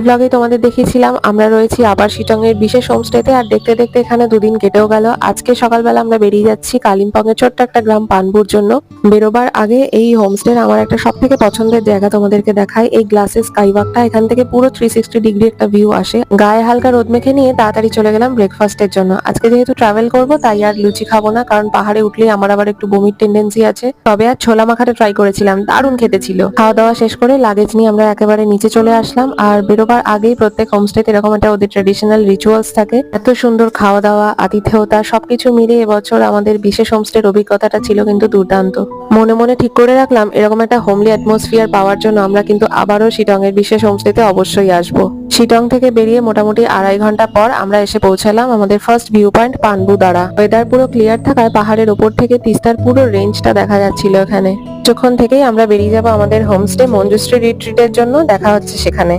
ব্লগে তোমাদের দেখিয়েছিলাম, আমরা রয়েছি আবার শিটং এর বিশেষ হোমস্টেতে আর দেখতে দেখতে এখানে দুদিন কেটেও গেল। আজকে সকালবেলা আমরা বেরিয়ে যাচ্ছি কালিম্পং এর ছোট্ট একটা গ্রাম পানপুর জন্য। বেরোবার আগে এই হোমস্টের আমার একটা সব থেকে পছন্দের জায়গা তোমাদেরকে দেখাই। এই গ্লাসের স্কাইওয়াকটা এখান থেকে পুরো থ্রি সিক্সটি ডিগ্রি একটা ভিউ আসে। গায়ে হালকা রোদ মেখে নিয়ে তাড়াতাড়ি চলে গেলাম ব্রেকফাস্টের জন্য। আজকে যেহেতু ট্রাভেল করব, তাই আর লুচি খাব না, কারণ পাহাড়ে উঠলেই আমার আবার একটু বমির টেন্ডেন্সি আছে। তবে আর ছোলা মাখাটা ট্রাই করেছিলাম, দারুণ খেতে ছিল। খাওয়া দাওয়া শেষ করে লাগেজ নিয়ে আমরা একেবারে নিচে চলে আসলাম, আর বেরোবার আগেই প্রত্যেক হোমস্টেতে এরকম একটা ওদের ট্রেডিশনাল রিচুয়ালস থাকে। এত সুন্দর খাওয়া দাওয়া আতিথেয়তা, সবকিছু মিলে এবছর আমাদের বিশেষ হোমস্টের অভিজ্ঞতাটা ছিল কিন্তু দুর্দান্ত। মনে মনে ঠিক করে রাখলাম, এরকম একটা হোমলি অ্যাটমসফিয়ার পাওয়ার জন্য আমরা কিন্তু আবারও শিটং এর বিশেষ হোমস্টেতে অবশ্যই আসব। শিটং থেকে বেরিয়ে মোটামুটি আড়াই ঘণ্টা পর আমরা এসে পৌঁছালাম আমাদের ফার্স্ট ভিউ পয়েন্ট পানবু দ্বারা। ওয়েদার পুরো ক্লিয়ার থাকায় পাহাড়ের ওপর থেকে তিস্তার পুরো রেঞ্জটা দেখা যাচ্ছিল এখানে। যখন থেকেই আমরা বেরিয়ে যাব আমাদের হোমস্টে মঞ্জুশ্রী রিট্রিটের জন্য, দেখা হচ্ছে সেখানে।